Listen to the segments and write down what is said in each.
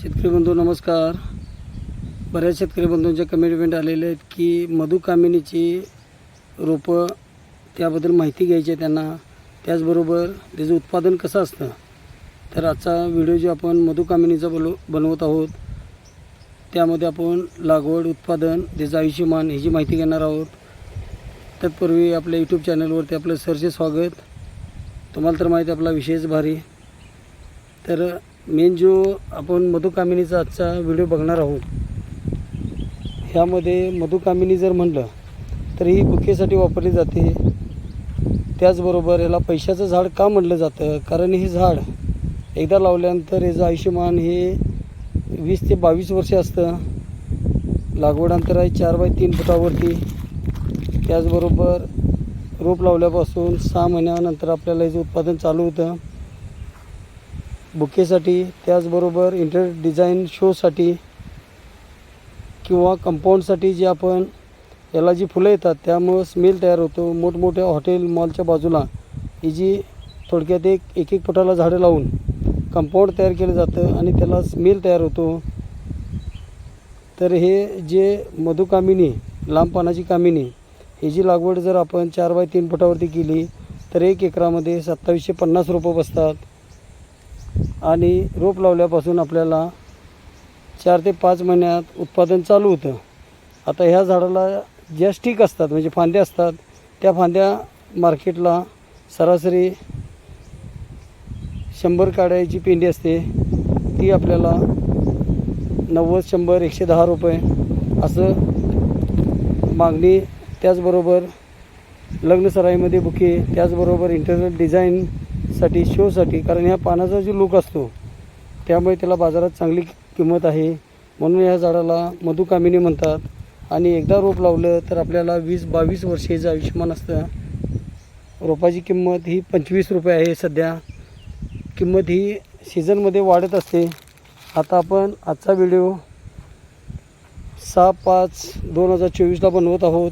शेतकरी बंधू नमस्कार. बऱ्याच शेतकरी बंधूंच्या कमेंटमेंट आलेले आहेत की मधुकामिनीची रोपं त्याबद्दल माहिती घ्यायची आहे त्यांना. त्याचबरोबर त्याचं उत्पादन कसं असतं? तर आजचा व्हिडिओ जो आपण मधु कामिनीचा बनव बनवत आहोत त्यामध्ये आपण लागवड उत्पादन त्याचं आयुष्यमान ह्याची माहिती घेणार आहोत. तत्पूर्वी आपल्या यूट्यूब चॅनलवरती आपलं सरचे स्वागत. तुम्हाला तर माहिती आहे आपला विषयच भारी. तर मेन जो आपण मधुकामिनीचा आजचा व्हिडिओ बघणार आहोत ह्यामध्ये मधुकामिनी जर म्हणलं तर ही बुकेसाठी वापरली जाते. त्याचबरोबर याला पैशाचं झाड का म्हटलं जातं? कारण हे झाड एकदा लावल्यानंतर याचं आयुष्यमान हे वीस ते बावीस वर्षे असतं. लागवड अंतर आहे चार बाय तीन फुटावरती. त्याचबरोबर रोप लावल्यापासून सहा महिन्यानंतर आपल्याला याचं उत्पादन चालू होतं. बुकेसाठी त्याचबरोबर इंटर डिझाईन शोसाठी किंवा कंपाऊंडसाठी जे आपण याला जी फुलं येतात त्यामुळं स्मेल तयार होतो. मोठमोठ्या हॉटेल मॉलच्या बाजूला ही जी थोडक्यात एक एक एक फुटाला झाडं लावून कंपाऊंड तयार केलं जातं आणि त्याला स्मेल तयार होतो. तर हे जे मधुकामिनी लांब पानाची कामिनी ह्याची लागवड जर आपण चार बाय तीन फुटावरती केली तर एक एकरामध्ये सत्तावीसशे पन्नास रोपं बसतात. आणि रोप लावल्यापासून आपल्याला चार ते पाच महिन्यात उत्पादन चालू होतं. आता ह्या झाडाला ज्या स्टिक असतात म्हणजे फांद्या असतात त्या फांद्या मार्केटला सरासरी शंभर काड्याची पेंडी असते. ती आपल्याला नव्वद शंभर एकशे दहा रुपये असं मागणी त्याचबरोबर लग्नसराईमध्ये बुके त्याचबरोबर इंटरनल साठी शोसाठी कारण ह्या पानाचा जो लुक असतो त्यामुळे त्याला बाजारात चांगली किंमत आहे. म्हणून या झाडाला मधुकामिनी म्हणतात. आणि एकदा रोप लावलं तर आपल्याला वीस बावीस वर्षाचं आयुष्यमान असतं. रोपाची किंमत ही पंचवीस रुपये आहे सध्या. किंमत ही सीझनमध्ये वाढत असते. आता आपण आजचा व्हिडिओ सहा पाच दोन हजार चोवीसला बनवत आहोत.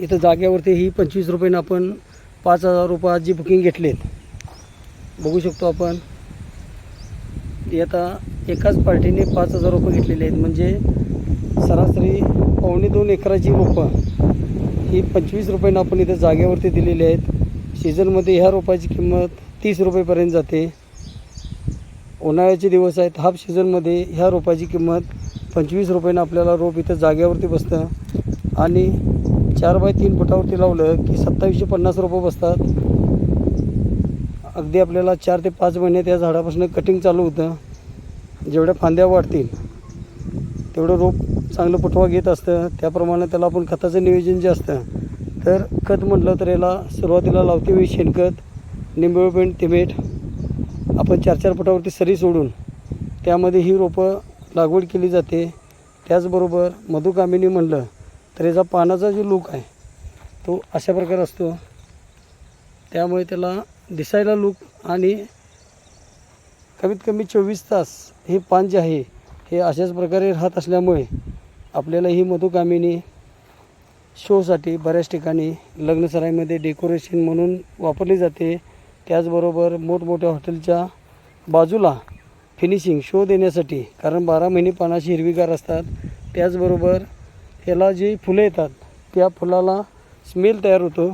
इथं जाग्यावरती ही पंचवीस रुपयानं आपण पाच हजार रुपयाची बुकिंग घेतलीत. बघू शकतो आपण. आता एकाच पार्टीने पाच हजार रुपये घेतलेले आहेत. म्हणजे सरासरी पावणे दोन एकराची रोपं ही पंचवीस रुपयानं आपण इथं जागेवरती दिलेली आहेत. सीझनमध्ये ह्या रोपाची किंमत तीस रुपयेपर्यंत जाते. उन्हाळ्याचे दिवस आहेत. हाफ सीझनमध्ये ह्या रोपाची किंमत पंचवीस रुपयानं आपल्याला रोप इथं जागेवरती बसतं. आणि चार बाय तीन फुटावरती लावलं की सत्तावीसशे पन्नास रुपये बसतात. अगदी आपल्याला चार ते पाच महिने त्या झाडापासून कटिंग चालू होतं. जेवढ्या फांद्या वाढतील तेवढं रोप चांगलं फुटवा घेत असतं. त्याप्रमाणे त्याला आपण खताचं नियोजन जे असतं तर खत म्हटलं तर याला सुरुवातीला लावते वेळी शेणखत निंबळपेंट तिमेट आपण चार चार फुटावरती सरी सोडून त्यामध्ये ही रोपं लागवड केली जाते. त्याचबरोबर मधुकामिनी म्हणलं तर याचा पानाचा जो लूक आहे तो अशा प्रकारे असतो. त्यामुळे त्याला दिसायला लूक आणि कमीत कमी चोवीस तास हे पान जे आहे हे अशाच प्रकारे राहत असल्यामुळे आपल्याला ही मधुकामिनी शोसाठी बऱ्याच ठिकाणी लग्नसराईमध्ये डेकोरेशन म्हणून वापरली जाते. त्याचबरोबर मोठमोठ्या हॉटेलच्या बाजूला फिनिशिंग शो देण्यासाठी कारण बारा महिने पानाशी हिरवीगार असतात. त्याचबरोबर ह्याला जी फुलं येतात त्या फुलाला स्मेल तयार होतो.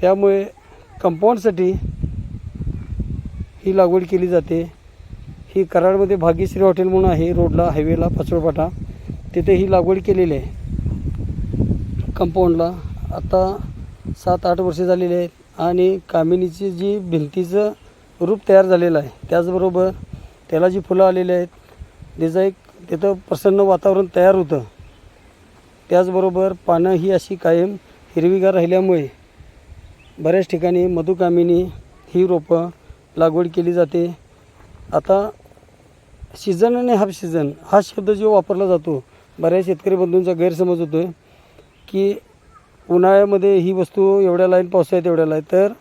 त्यामुळे कंपाऊंडसाठी ही लागवड केली जाते. ही कराडमध्ये भाग्यश्री हॉटेल म्हणून आहे रोडला हायवेला पाचोळपाटा. तिथे ही लागवड केलेली आहे. कंपाऊंडला आता सात आठ वर्षे झालेली आहेत आणि कामिनीची जी भिंतीचं रूप तयार झालेलं आहे त्याचबरोबर त्याला जी फुलं आलेली आहेत त्याचं एक तिथं प्रसन्न वातावरण तयार होतं. त्याचबरोबर पानं ही अशी कायम हिरवीगार राहिल्यामुळे बऱ्याच ठिकाणी मधुकामिनी ही रोपं लागवड केली जाते. आता सीझन आणि हाफ सीझन हा शब्द जो वापरला जातो बऱ्याच शेतकरी बंधूंचा गैरसमज होतो आहे की उन्हाळ्यामध्ये ही वस्तू एवढ्या लाईन पावसाळ्यात एवढ्या लाईन तर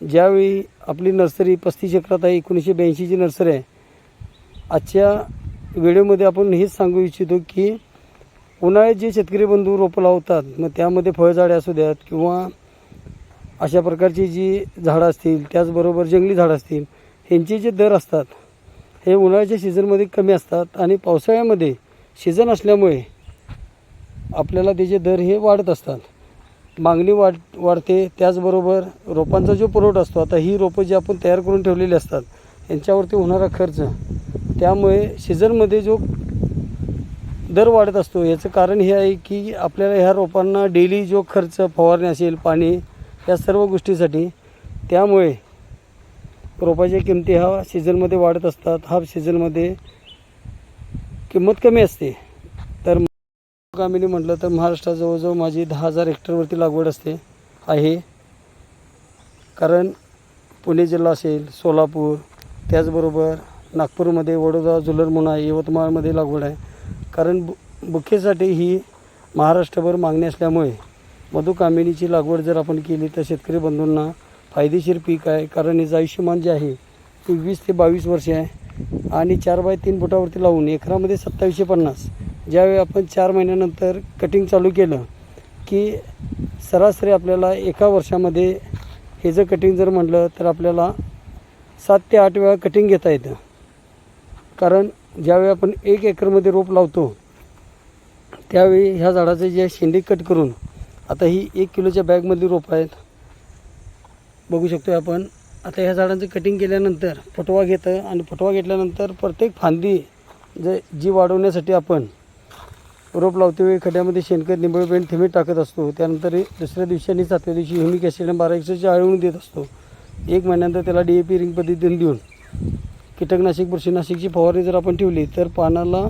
ज्यावेळी आपली नर्सरी पस्तीस एकरात आहे एकोणीसशे ब्याऐंशीची नर्सरी आहे आजच्या व्हिडिओमध्ये आपण हेच सांगू इच्छितो की उन्हाळ्यात जे शेतकरी बंधू रोपं लावतात मग त्यामध्ये फळझाडे असू द्यात किंवा अशा प्रकारची जी झाडं असतील त्याचबरोबर जंगली झाडं असतील ह्यांचे जे दर असतात हे उन्हाळ्याच्या सीझनमध्ये कमी असतात आणि पावसाळ्यामध्ये सीझन असल्यामुळे आपल्याला त्याचे दर हे वाढत असतात. मागणी वाढ वाढते. त्याचबरोबर रोपांचा जो पुरवठा असतो आता ही रोपं जी आपण तयार करून ठेवलेली असतात यांच्यावरती होणारा खर्च त्यामुळे सीझनमध्ये जो दर वाढत असतो. याचं कारण हे आहे की आपल्याला ह्या रोपांना डेली जो खर्च फवारणी असेल पाणी या सर्व गोष्टीसाठी त्यामुळे रोपाच्या किमती हा सीझनमध्ये वाढत असतात. हाफ सीझनमध्ये किंमत कमी असते. तर कामिनी म्हटलं तर महाराष्ट्रात जवळजवळ माझी दहा हजार हेक्टरवरती लागवड असते आहे. कारण पुणे जिल्हा असेल सोलापूर त्याचबरोबर नागपूरमध्ये वडोदरा जुलर म्हणून आहे यवतमाळमध्ये लागवड आहे. कारण बु बुकेसाठी ही महाराष्ट्रभर मागणी असल्यामुळे मधुकामिनीची लागवड जर आपण केली तर शेतकरी बंधूंना फायदेशीर पीक आहे. कारण याचं आयुष्यमान जे आहे ते वीस ते बावीस वर्ष आहे. आणि चार बाय तीन फुटावरती लावून एकरामध्ये सत्तावीसशे पन्नास. ज्यावेळी आपण चार महिन्यानंतर कटिंग चालू केलं की सरासरी आपल्याला एका वर्षामध्ये हे जर कटिंग जर म्हटलं तर आपल्याला सात ते आठ वेळा कटिंग घेता येतं. कारण ज्यावेळी आपण एक एकरमध्ये रोप लावतो त्यावेळी ह्या झाडाचे जे शेंडे कट करून आता ही एक किलोच्या बॅगमधली रोपं आहेत. बघू शकतो आपण आता ह्या झाडांचं कटिंग केल्यानंतर फटवा घेतं आणि फटवा घेतल्यानंतर प्रत्येक फांदी जे जी वाढवण्यासाठी आपण रोप लावते वेळी खड्यामध्ये शेणखत निंबळ पेंट थेंबे टाकत असतो. त्यानंतर दुसऱ्या दिवशी आणि सातव्या दिवशी ह्युमिक ॲसिड बारा एकशेच्या आळवून देत असतो. एक महिन्यानंतर त्याला डी ए पी रिंग पद्धतीने देऊन कीटकनाशक बुरशीनाशकची फवारणी जर आपण ठेवली तर पानाला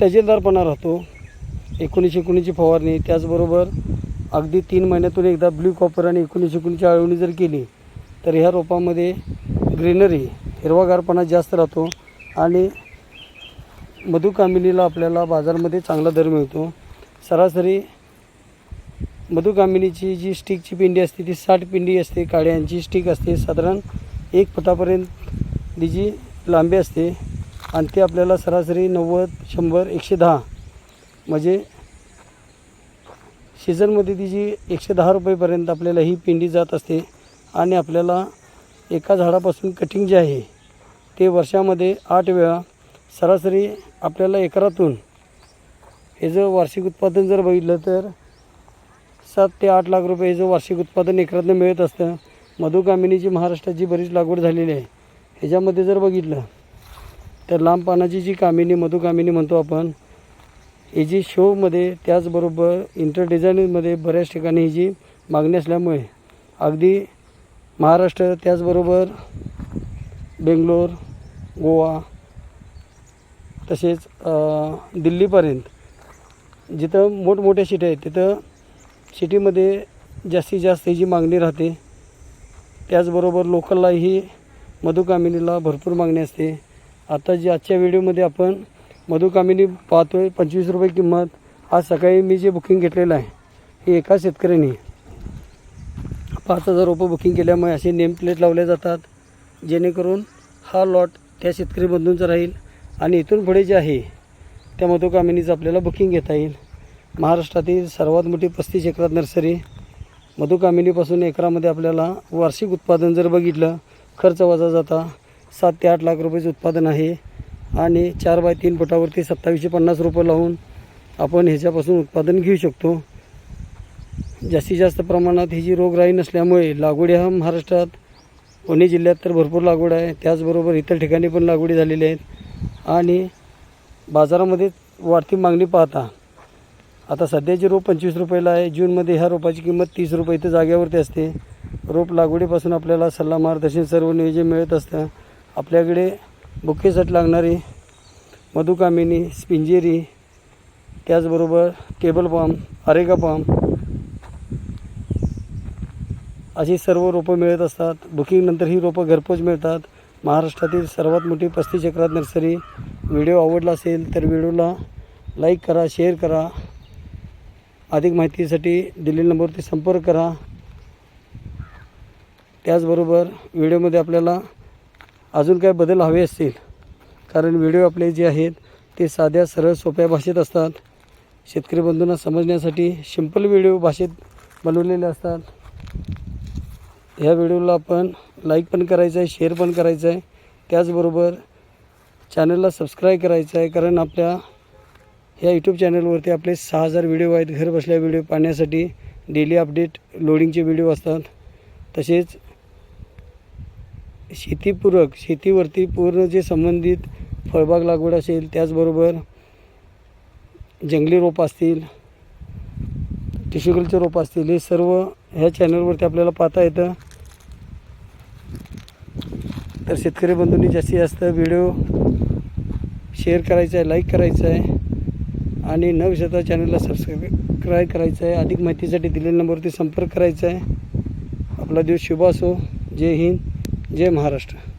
तजेलदारपणा राहतो. एकोणीसशे एकोणीसची फवारणी त्याचबरोबर अगदी तीन महिन्यातून एकदा ब्ल्यू कॉपर आणि एकोणीसशे एकोणीसची आळवणी जर केली तर ह्या रोपामध्ये ग्रीनरी हिरवागारपणा जास्त राहतो आणि मधुकामिनीला आपल्याला बाजारामध्ये चांगला दर मिळतो. सरासरी मधुकामिनीची जी स्टिकची पिंडी असते ती साठ पिंडी असते काड्यांची स्टिक असते. साधारण एक फुटापर्यंत तिची लांबी असते आणि ती आपल्याला सरासरी नव्वद शंभर एकशे दहा म्हणजे सीझनमध्ये तिची एकशे दहा रुपयेपर्यंत आपल्याला ही पिंडी जात असते आणि आपल्याला एका झाडापासून कटिंग जे आहे ते वर्षामध्ये आठ वेळा सरासरी आपल्याला एकरातून हे जर वार्षिक उत्पादन जर बघितलं तर सात ते आठ लाख रुपये हे जर वार्षिक उत्पादन एकरातनं मिळत असतं. मधुकामिनीची महाराष्ट्राची बरीच लागवड झालेली आहे ह्याच्यामध्ये जर बघितलं तर लांब पानाची जी कामिनी मधुकामिनी म्हणतो आपण ही जी शोमध्ये त्याचबरोबर इंटर डिझायनिंगमध्ये बऱ्याच ठिकाणी ही जी मागणी असल्यामुळे अगदी महाराष्ट्र त्याचबरोबर बेंगलोर गोवा तसेच दिल्लीपर्यंत जिथं मोठमोठ्या सिटी आहेत तिथं सिटीमध्ये जास्तीत जास्त ही जी मागणी राहते त्याचबरोबर लोकललाही मधुकामिनीला भरपूर मागणी असते. आता जी आजच्या व्हिडिओमध्ये आपण मधुकामिनी पाहतो आहे पंचवीस रुपये किंमत. आज सकाळी मी जे बुकिंग घेतलेलं आहे हे एका शेतकऱ्याने. पाच हजार रुपये बुकिंग केल्यामुळे असे नेम प्लेट लावले जातात. जेणेकरून हा लॉट त्या शेतकरी बंधूंचा राहील आणि इथून पुढे जे आहे त्या मधुकामिनीचं आपल्याला बुकिंग घेता येईल. महाराष्ट्रातील सर्वात मोठी पस्तीस एकरात नर्सरी मधुकामिनीपासून एकरामध्ये आपल्याला वार्षिक उत्पादन जर बघितलं खर्च वजा जाता सात ते आठ लाख रुपयाचं उत्पादन आहे. आणि चार बाय तीन फुटावरती सत्तावीसशे पन्नास रुपये लावून आपण ह्याच्यापासून उत्पादन घेऊ शकतो. जास्तीत जास्त प्रमाणात ही जी रोगराई नसल्यामुळे लागवडी हा महाराष्ट्रात पुणे जिल्ह्यात तर भरपूर लागवड आहे. त्याचबरोबर इतर ठिकाणी पण लागवडी झालेल्या आहेत. आणि बाजारामध्ये वाढती मागणी पाहता आता सध्याची रोप पंचवीस रुपयाला आहे. जूनमध्ये ह्या रोपाची किंमत तीस रुपये. इथं जागेवरती असते. रोप लागवडीपासून आपल्याला सल्ला मार्गदर्शन सर्व नियोजन मिळत असतं. आपल्याकडे बुकेसाठी लागणारी मधुकामिनी स्पिंजेरी त्याचबरोबर टेबल पाम अरेगा पाम अशी सर्व रोपं मिळत असतात. बुकिंगनंतर ही रोपं घरपोच मिळतात. महाराष्ट्रातील सर्वात मोठी पस्तीस चक्रात नर्सरी. व्हिडिओ आवडला असेल तर व्हिडिओला लाईक करा शेअर करा. अधिक माहितीसाठी दिलेल्या नंबरवरती संपर्क करा. त्याचबरोबर व्हिडिओमध्ये आपल्याला अजून काय बदल हवे असतील कारण व्हिडिओ आपले जे आहेत ते साध्या सरळ सोप्या भाषेत असतात. शेतकरी बंधूंना समजण्यासाठी सिंपल व्हिडिओ भाषेत बनवलेले असतात. ह्या व्हिडिओला आपण लाईक पण करायचं आहे शेअर पण करायचं आहे त्याचबरोबर चॅनलला सबस्क्राईब करायचं आहे कारण आपल्या या यूट्यूब चॅनलवरती आपले सहा हजार व्हिडिओ आहेत. घर बसल्या व्हिडिओ पाहण्यासाठी डेली अपडेट लोडिंगचे व्हिडिओ असतात. तसेच शेतीपूरक शेतीवरती पूर्ण जे संबंधित फळबाग लागवड असेल त्याचबरोबर जंगली रोप असतील टिश्यू रोप असतील हे सर्व ह्या चॅनलवरती आपल्याला पाहता येतं. तर शेतकरी बंधूंनी जास्तीत जास्त व्हिडिओ शेअर करायचा आहे लाईक करायचं आहे. आणि नवशता चॅनलला सबस्क्राईब करायचं आहे. अधिक माहितीसाठी दिलेल्या नंबरवरती संपर्क करायचा आहे. आपला दिवस शुभ असो. जय हिंद. जय महाराष्ट्र.